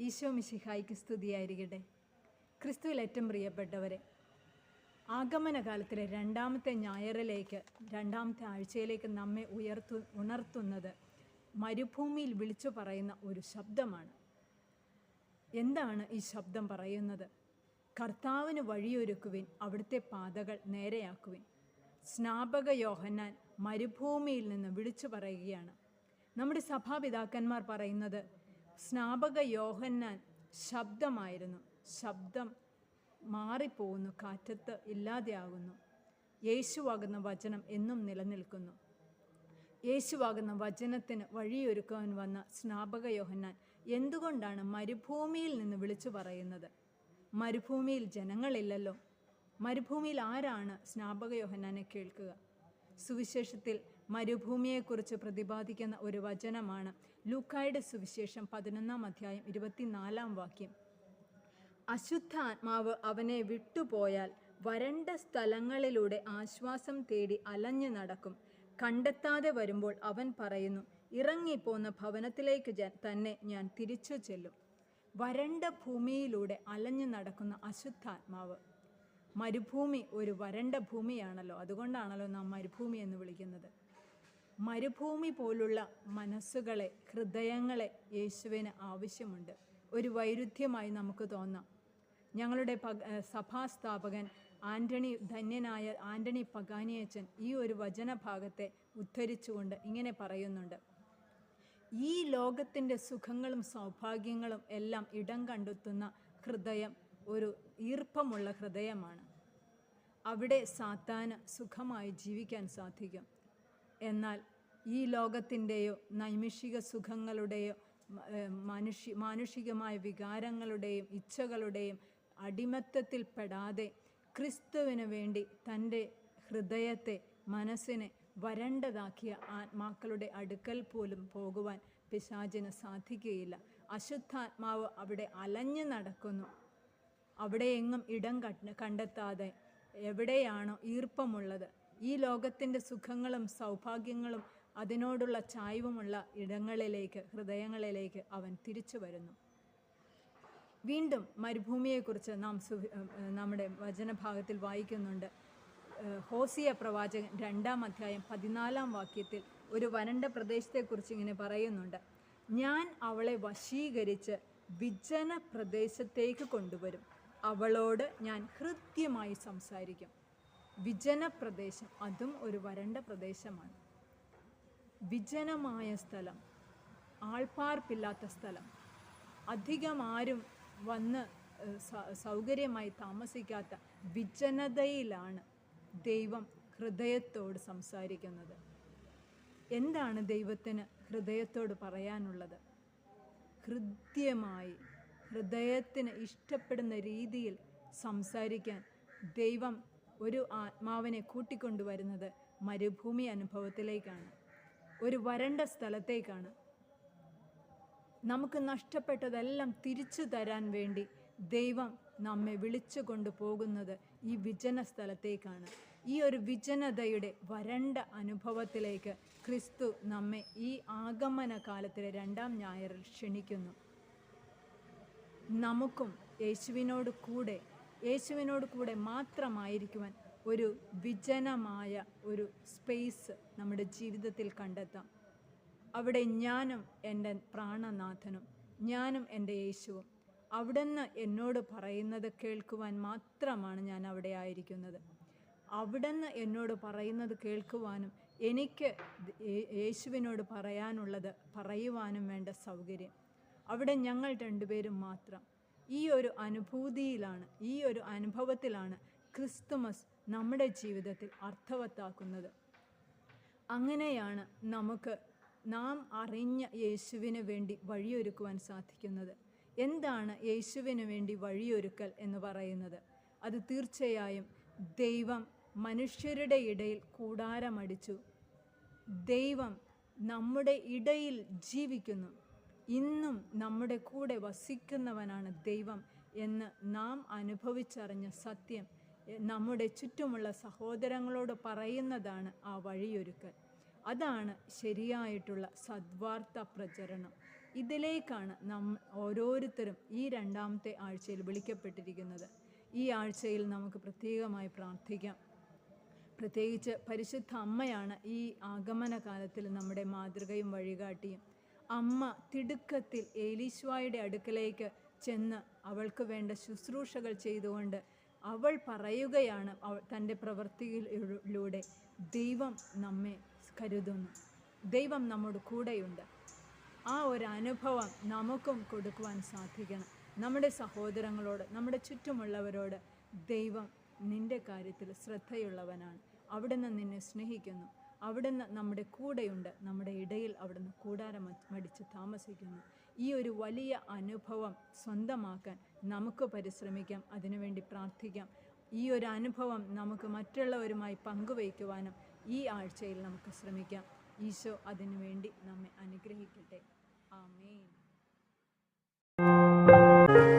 ഈശോ മിശിഹായിക്ക് സ്തുതിയായിരിക്കട്ടെ. ക്രിസ്തുവിൽ ഏറ്റവും പ്രിയപ്പെട്ടവരെ ആഗമനകാലത്തിലെ രണ്ടാമത്തെ ഞായറിലേക്ക് രണ്ടാമത്തെ ആഴ്ചയിലേക്ക് നമ്മെ ഉയർത്തു ഉണർത്തുന്നത് മരുഭൂമിയിൽ വിളിച്ചു പറയുന്ന ഒരു ശബ്ദമാണ്. എന്താണ് ഈ ശബ്ദം പറയുന്നത്? കർത്താവിന് വഴിയൊരുക്കുവിൻ അവിടുത്തെ പാതകൾ നേരെയാക്കുവിൻ. സ്നാപക യോഹന്നാൻ മരുഭൂമിയിൽ നിന്ന് വിളിച്ചു പറയുകയാണ്. നമ്മുടെ സഭാപിതാക്കന്മാർ പറയുന്നത് സ്നാപക യോഹന്നാൻ ശബ്ദമായിരുന്നു. ശബ്ദം മാറിപ്പോകുന്നു കാറ്റത്ത് ഇല്ലാതെയാകുന്നു. യേശുവാകുന്ന വചനം എന്നും നിലനിൽക്കുന്നു. യേശുവാകുന്ന വചനത്തിന് വഴിയൊരുക്കുവാൻ വന്ന സ്നാപക യോഹന്നാൻ എന്തുകൊണ്ടാണ് മരുഭൂമിയിൽ നിന്ന് വിളിച്ചു പറയുന്നത്? മരുഭൂമിയിൽ ജനങ്ങളില്ലല്ലോ. മരുഭൂമിയിൽ ആരാണ് സ്നാപക യോഹന്നാനെ കേൾക്കുക? സുവിശേഷത്തിൽ മരുഭൂമിയെക്കുറിച്ച് പ്രതിപാദിക്കുന്ന ഒരു വചനമാണ് ലൂക്കായുടെ സുവിശേഷം പതിനൊന്നാം അധ്യായം ഇരുപത്തിനാലാം വാക്യം. അശുദ്ധ ആത്മാവ് അവനെ വിട്ടുപോയാൽ വരണ്ട സ്ഥലങ്ങളിലൂടെ ആശ്വാസം തേടി അലഞ്ഞു നടക്കും. കണ്ടെത്താതെ വരുമ്പോൾ അവൻ പറയുന്നു ഇറങ്ങിപ്പോന്ന ഭവനത്തിലേക്ക് തന്നെ ഞാൻ തിരിച്ചു ചെല്ലും. വരണ്ട ഭൂമിയിലൂടെ അലഞ്ഞു നടക്കുന്ന അശുദ്ധാത്മാവ് മരുഭൂമി ഒരു വരണ്ട ഭൂമിയാണല്ലോ. അതുകൊണ്ടാണല്ലോ നാം മരുഭൂമി എന്ന് വിളിക്കുന്നത്. മരുഭൂമി പോലുള്ള മനസ്സുകളെ ഹൃദയങ്ങളെ യേശുവിന് ആവശ്യമുണ്ട്. ഒരു വൈരുദ്ധ്യമായി നമുക്ക് തോന്നാം. ഞങ്ങളുടെ പക സഭാസ്ഥാപകൻ ആന്റണി ധന്യനായ ആന്റണി പകാനിയച്ചൻ ഈ ഒരു വചനഭാഗത്തെ ഉദ്ധരിച്ചുകൊണ്ട് ഇങ്ങനെ പറയുന്നുണ്ട്. ഈ ലോകത്തിന്റെ സുഖങ്ങളും സൗഭാഗ്യങ്ങളും എല്ലാം ഇടം കണ്ടെത്തുന്ന ഹൃദയം ഒരു ഈർപ്പമുള്ള ഹൃദയമാണ്. അവിടെ സാത്താന് സുഖമായി ജീവിക്കാൻ സാധിക്കും. എന്നാൽ ഈ ലോകത്തിന്റെയോ നൈമിഷിക സുഖങ്ങളുടെയോ മനുഷ്യ മാനുഷികമായ വികാരങ്ങളുടെയും ഇച്ഛകളുടെയും അടിമത്തത്തിൽപ്പെടാതെ ക്രിസ്തുവിന് വേണ്ടി തന്റെ ഹൃദയത്തെ മനസ്സിനെ വരണ്ടതാക്കിയ ആത്മാക്കളുടെ അടുക്കൽ പോലും പോകുവാൻ പിശാചിന് സാധിക്കുകയില്ല. അശുദ്ധാത്മാവ് അവിടെ അലഞ്ഞു നടക്കുന്നു. അവിടെയെങ്ങും ഇടം കണ്ട- കണ്ടെത്താതെ എവിടെയാണോ ഈർപ്പമുള്ളത്. ഈ ലോകത്തിന്റെ സുഖങ്ങളും സൗഭാഗ്യങ്ങളും അതിനോടുള്ള ചായ്വുമുള്ള ഇടങ്ങളിലേക്ക് ഹൃദയങ്ങളിലേക്ക് അവൻ തിരിച്ചു വരുന്നു. വീണ്ടും മരുഭൂമിയെക്കുറിച്ച് നാം സു- നമ്മുടെ വചനഭാഗത്തിൽ വായിക്കുന്നുണ്ട്. ഹോസിയ പ്രവാചകൻ രണ്ടാം അധ്യായം പതിനാലാം വാക്യത്തിൽ ഒരു വരണ്ട പ്രദേശത്തെക്കുറിച്ച് ഇങ്ങനെ പറയുന്നുണ്ട്. ഞാൻ അവളെ വശീകരിച്ച് വിജന പ്രദേശത്തേക്ക് കൊണ്ടുവരും. അവളോട് ഞാൻ ഹൃദ്യമായി സംസാരിക്കും. വിജന പ്രദേശം അതും ഒരു വരണ്ട പ്രദേശമാണ്. വിജനമായ സ്ഥലം ആൾപ്പാർപ്പില്ലാത്ത സ്ഥലം. അധികം ആരും വന്ന് സൗകര്യമായി താമസിക്കാത്ത വിജനതയിലാണ് ദൈവം ഹൃദയത്തോട് സംസാരിക്കുന്നത്. എന്താണ് ദൈവത്തിന് ഹൃദയത്തോട് പറയാനുള്ളത്? ഹൃദ്യമായി ഹൃദയത്തിന് ഇഷ്ടപ്പെടുന്ന രീതിയിൽ സംസാരിക്കാൻ ദൈവം ഒരു ആത്മാവിനെ കൂട്ടിക്കൊണ്ടുവരുന്നത് മരുഭൂമി അനുഭവത്തിലേക്കാണ്. ഒരു വരണ്ട സ്ഥലത്തേക്കാണ്. നമുക്ക് നഷ്ടപ്പെട്ടതെല്ലാം തിരിച്ചു തരാൻ വേണ്ടി ദൈവം നമ്മെ വിളിച്ചു കൊണ്ടുപോകുന്നത് ഈ വിജന സ്ഥലത്തേക്കാണ്. ഈ ഒരു വിജനതയുടെ വരണ്ട അനുഭവത്തിലേക്ക് ക്രിസ്തു നമ്മെ ഈ ആഗമന കാലത്തിലെ രണ്ടാം ഞായറിൽ ക്ഷണിക്കുന്നു. നമുക്കും യേശുവിനോട് കൂടെ യേശുവിനോട് കൂടെ മാത്രമായിരിക്കുവാൻ ഒരു വിജനമായ ഒരു സ്പേസ് നമ്മുടെ ജീവിതത്തിൽ കണ്ടെത്താം. അവിടെ ഞാനും എന്റെ പ്രാണനാഥനും ഞാനും എന്റെ യേശുവും. അവിടുന്ന് എന്നോട് പറയുന്നത് കേൾക്കുവാൻ മാത്രമാണ് ഞാൻ അവിടെ ആയിരിക്കുന്നത്. അവിടുന്ന് എന്നോട് പറയുന്നത് കേൾക്കുവാനും എനിക്ക് യേശുവിനോട് പറയാനുള്ളത് പറയുവാനും വേണ്ട സൗകര്യം. അവിടെ ഞങ്ങൾ രണ്ടുപേരും മാത്രം. ഈ ഒരു അനുഭൂതിയിലാണ് ഈ ഒരു അനുഭവത്തിലാണ് ക്രിസ്തുമസ് നമ്മുടെ ജീവിതത്തിൽ അർത്ഥവത്താക്കുന്നത്. അങ്ങനെയാണ് നമുക്ക് നാം അറിഞ്ഞ യേശുവിന് വേണ്ടി വഴിയൊരുക്കുവാൻ സാധിക്കുന്നത്. എന്താണ് യേശുവിന് വേണ്ടി വഴിയൊരുക്കൽ എന്ന് പറയുന്നത്? അത് തീർച്ചയായും ദൈവം മനുഷ്യരുടെ ഇടയിൽ കൂടാരമടിച്ചു. ദൈവം നമ്മുടെ ഇടയിൽ ജീവിക്കുന്നു. ഇന്നും നമ്മുടെ കൂടെ വസിക്കുന്നവനാണ് ദൈവം എന്ന് നാം അനുഭവിച്ചറിഞ്ഞ സത്യം. നമ്മുടെ ചുറ്റുമുള്ള സഹോദരങ്ങളോട് പറയുന്നതാണ് ആ വഴിയൊരുക്കൽ. അതാണ് ശരിയായിട്ടുള്ള സദ്വാർത്ത പ്രചരണം. ഇതിലേക്കാണ് നം ഓരോരുത്തരും ഈ രണ്ടാമത്തെ ആഴ്ചയിൽ വിളിക്കപ്പെട്ടിരിക്കുന്നത്. ഈ ആഴ്ചയിൽ നമുക്ക് പ്രത്യേകമായി പ്രാർത്ഥിക്കാം. പ്രത്യേകിച്ച് പരിശുദ്ധ അമ്മയാണ് ഈ ആഗമന കാലത്തിൽ നമ്മുടെ മാതൃകയും വഴികാട്ടിയും. അമ്മ തിടുക്കത്തിൽ ഏലീശ്വായുടെ അടുക്കലേക്ക് ചെന്ന് അവൾക്ക് വേണ്ട ശുശ്രൂഷകൾ ചെയ്തുകൊണ്ട് അവൾ പറയുകയാണ് അവൾ തന്റെ പ്രവൃത്തിയിലൂടെ ദൈവം നമ്മെ കരുതുന്നു. ദൈവം നമ്മുടെ കൂടെയുണ്ട്. ആ ഒരു അനുഭവം നമുക്കും കൊടുക്കുവാൻ സാധിക്കണം. നമ്മുടെ സഹോദരങ്ങളോട് നമ്മുടെ ചുറ്റുമുള്ളവരോട് ദൈവം നിന്റെ കാര്യത്തിൽ ശ്രദ്ധയുള്ളവനാണ്. അവിടുന്ന് നിന്നെ സ്നേഹിക്കുന്നു. അവിടുന്ന് നമ്മുടെ കൂടെയുണ്ട്. നമ്മുടെ ഇടയിൽ അവിടുന്ന് കൂടാരം മടിച്ച് താമസിക്കുന്നു. ഈ ഒരു വലിയ അനുഭവം സ്വന്തമാക്കാൻ നമുക്ക് പരിശ്രമിക്കാം. അതിനുവേണ്ടി പ്രാർത്ഥിക്കാം. ഈ ഒരു അനുഭവം നമുക്ക് മറ്റുള്ളവരുമായി പങ്കുവയ്ക്കുവാനും ഈ ആഴ്ചയിൽ നമുക്ക് ശ്രമിക്കാം. ഈശോ അതിനുവേണ്ടി നമ്മെ അനുഗ്രഹിക്കട്ടെ. ആമേൻ.